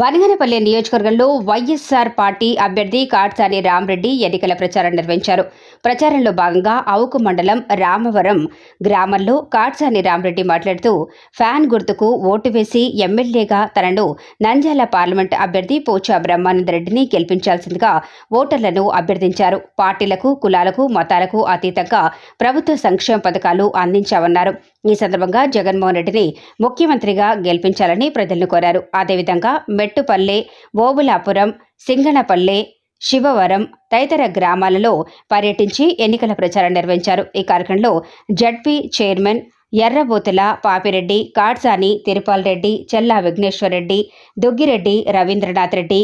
బనగనపల్లి నియోజకవర్గంలో వైఎస్ఆర్ పార్టీ అభ్యర్థి కాట్సాని రామరెడ్డి ఎన్నికల ప్రచారం నిర్వహించారు. ప్రచారంలో భాగంగా అవుకు మండలం రామవరం గ్రామంలో కాట్సాని రామరెడ్డి మాట్లాడుతూ ఫ్యాన్ గుర్తుకు ఓటు వేసి ఎమ్మెల్యేగా తనను నంద్యాల పార్లమెంట్ అభ్యర్థి పోచా బ్రహ్మానందరెడ్డిని గెలిపించాల్సిందిగా ఓటర్లను అభ్యర్థించారు. పార్టీలకు కులాలకు మతాలకు అతీతంగా ప్రభుత్వ సంక్షేమ పథకాలు అందించామన్నారు. ఈ సందర్భంగా జగన్మోహన్ రెడ్డిని ముఖ్యమంత్రిగా గెలిపించాలని ప్రజలను కోరారు. అదేవిధంగా మెట్టుపల్లె ఓబులాపురం సింగనపల్లె శివవరం తదితర గ్రామాలలో పర్యటించి ఎన్నికల ప్రచారం నిర్వహించారు. ఈ కార్యక్రమంలో Z P chairman Errabothula Papireddy Kadsani Tirupal Reddy Chella Vigneswarareddy Duggireddy Ravindranath Reddy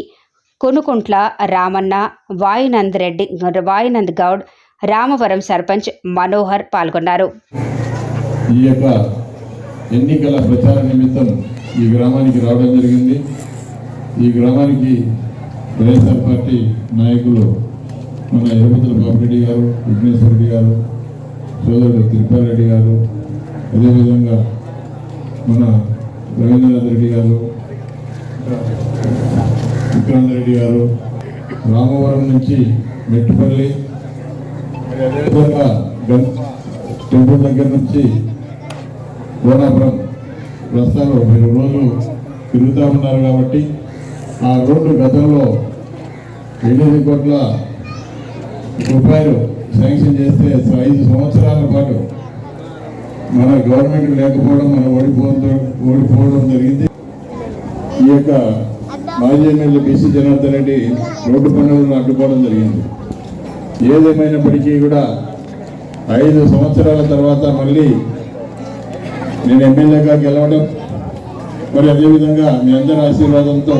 Kunukuntla Ramanna Vayunand Reddy Vayunand Goud Ramavaram sarpanch Manohar పాల్గొన్నారు. ఈ యొక్క ఎన్నికల ప్రచార నిమిత్తం ఈ గ్రామానికి రావడం జరిగింది. ఈ గ్రామానికి వైఎస్ఆర్ పార్టీ నాయకులు మన ఎరుపతుల బాబురెడ్డి గారు విఘ్నేశ్వర రెడ్డి గారు సోదరుడు తిరుపతి రెడ్డి గారు అదేవిధంగా మన రవీంద్రనాథ్ రెడ్డి గారు విక్రాంత్ రెడ్డి గారు రామవరం నుంచి మెట్టుపల్లి అదేవిధంగా టెంపుల్ దగ్గర నుంచి గోనాపురం రస్తాలో మీరు రోజు తిరుగుతూ ఉన్నారు కాబట్టి ఆ రోడ్డు గతంలో ఎనిమిది కోట్ల రూపాయలు శాంక్షన్ చేస్తే ఐదు సంవత్సరాల పాటు మన గవర్నమెంట్ లేకపోవడం మనం ఓడిపోవడం ఓడిపోవడం జరిగింది. ఈ యొక్క మాజీ MLA BC Janardhan Reddy road పనులను అడ్డుకోవడం జరిగింది. ఏదేమైనప్పటికీ కూడా ఐదు సంవత్సరాల తర్వాత మళ్ళీ నేను ఎమ్మెల్యేగా గెలవడం మరి అదేవిధంగా మీ అందరి ఆశీర్వాదంతో